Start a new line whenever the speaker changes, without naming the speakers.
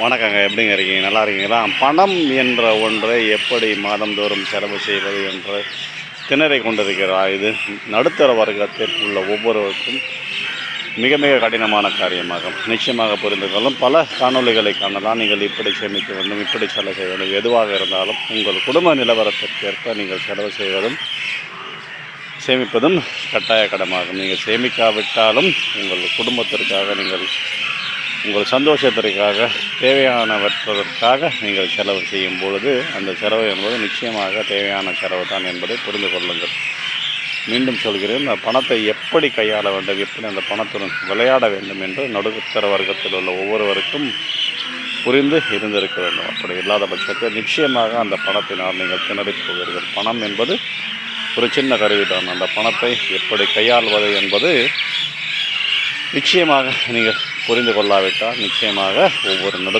வணக்கங்க எப்படிங்க இருக்கீங்க? நல்லா இருக்கீங்களா? பணம் என்ற ஒன்றை எப்படி மாதந்தோறும் செலவு செய்வது என்று திணறை கொண்டிருக்கிறார் இது நடுத்தர வர்க்கத்தில் உள்ள ஒவ்வொருவருக்கும் மிக மிக கடினமான காரியமாகும். நிச்சயமாக புரிந்து கொள்ளும். பல காணொலிகளை காணலாம் நீங்கள் இப்படி சேமிக்க வேண்டும் இப்படி செலவு செய்ய வேண்டும். எதுவாக இருந்தாலும் உங்கள் குடும்ப நிலவரத்திற்கேற்ப நீங்கள் செலவு செய்வதும் சேமிப்பதும் கட்டாய கடமாகும். நீங்கள் சேமிக்காவிட்டாலும் உங்கள் குடும்பத்திற்காக நீங்கள் உங்கள் சந்தோஷத்திற்காக தேவையானவற்றதற்காக நீங்கள் செலவு செய்யும் பொழுது அந்த செலவு என்பது நிச்சயமாக தேவையான செலவு தான் என்பதை புரிந்து கொள்ளுங்கள். மீண்டும் சொல்கிறேன் அந்த பணத்தை எப்படி கையாள வேண்டும் எப்படி அந்த பணத்துடன் விளையாட வேண்டும் என்று நடுத்தர வர்க்கத்தில் உள்ள ஒவ்வொருவருக்கும் புரிந்து இருந்திருக்க வேண்டும். அப்படி இல்லாத பட்சத்தில் நிச்சயமாக அந்த பணத்தினால் நீங்கள் திணறிப் போவீர்கள். பணம் என்பது ஒரு சின்ன கருவிதான். அந்த பணத்தை எப்படி கையாள்வது என்பது நிச்சயமாக நீங்கள் புரிந்து கொள்ளாவிட்டால் நிச்சயமாக ஒவ்வொரு நட